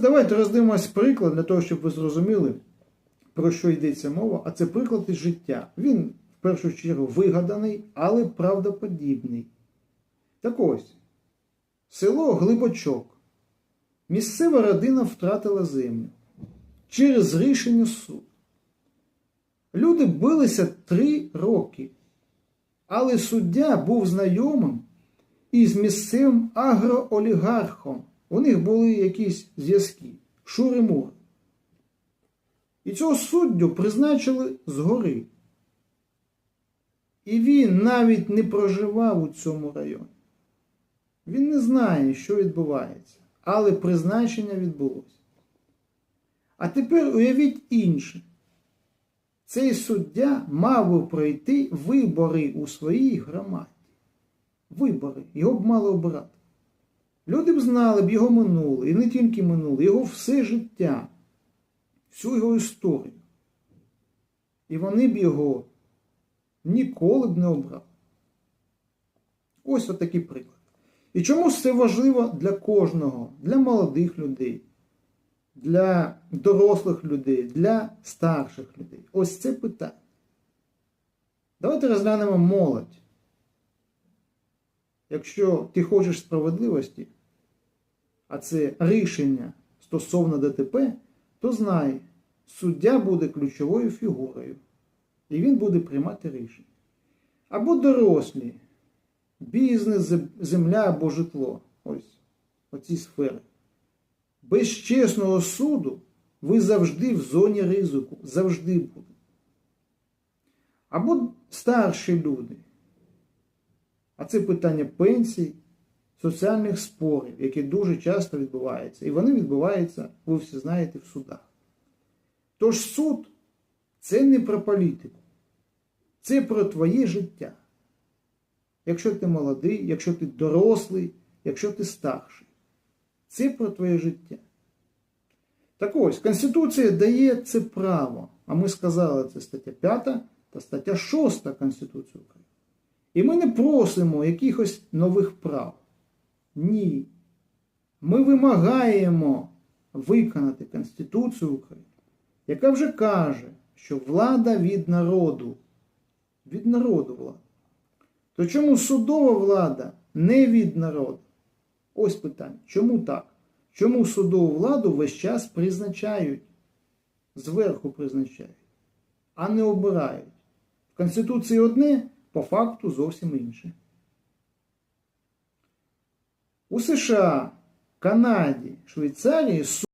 Давайте роздивимось приклад для того, щоб ви зрозуміли, про що йдеться мова. А це приклад із життя. Він в першу чергу вигаданий, але правдоподібний. Так ось, село Глибочок. Місцева родина втратила землю через рішення суду. Люди билися три роки, але суддя був знайомим із місцевим агроолігархом. У них були якісь зв'язки, шури-мури. І цього суддю призначили згори. І він навіть не проживав у цьому районі. Він не знає, що відбувається, але призначення відбулося. А тепер уявіть інше. Цей суддя мав би пройти вибори у своїй громаді. Вибори. Його б мали обирати. Люди б знали б його минуле, і не тільки минуле, його все життя, всю його історію. І вони б його ніколи б не обрали. Ось отакий приклад. І чому це важливо для кожного, для молодих людей, для дорослих людей, для старших людей? Ось це питання. Давайте розглянемо молодь. Якщо ти хочеш справедливості, а це рішення стосовно ДТП, то знай, суддя буде ключовою фігурою, і він буде приймати рішення. Або дорослі, бізнес, земля або житло. Ось оці сфери. Без чесного суду ви завжди в зоні ризику, завжди будете. Або старші люди. А це питання пенсій, соціальних спорів, які дуже часто відбуваються. І вони відбуваються, ви всі знаєте, в судах. Тож суд це не про політику, це про твоє життя. Якщо ти молодий, якщо ти дорослий, якщо ти старший. Це про твоє життя. Так ось, Конституція дає це право. А ми сказали, це стаття 5 та стаття 6 Конституції України. І ми не просимо якихось нових прав. Ні. Ми вимагаємо виконати Конституцію України, яка вже каже, що влада від народу. Від народу влада. То чому судова влада не від народу? Ось питання. Чому так? Чому судову владу весь час призначають? Зверху призначають, а не обирають. В Конституції одне по факту зовсім інше. У США, Канаді, Швейцарії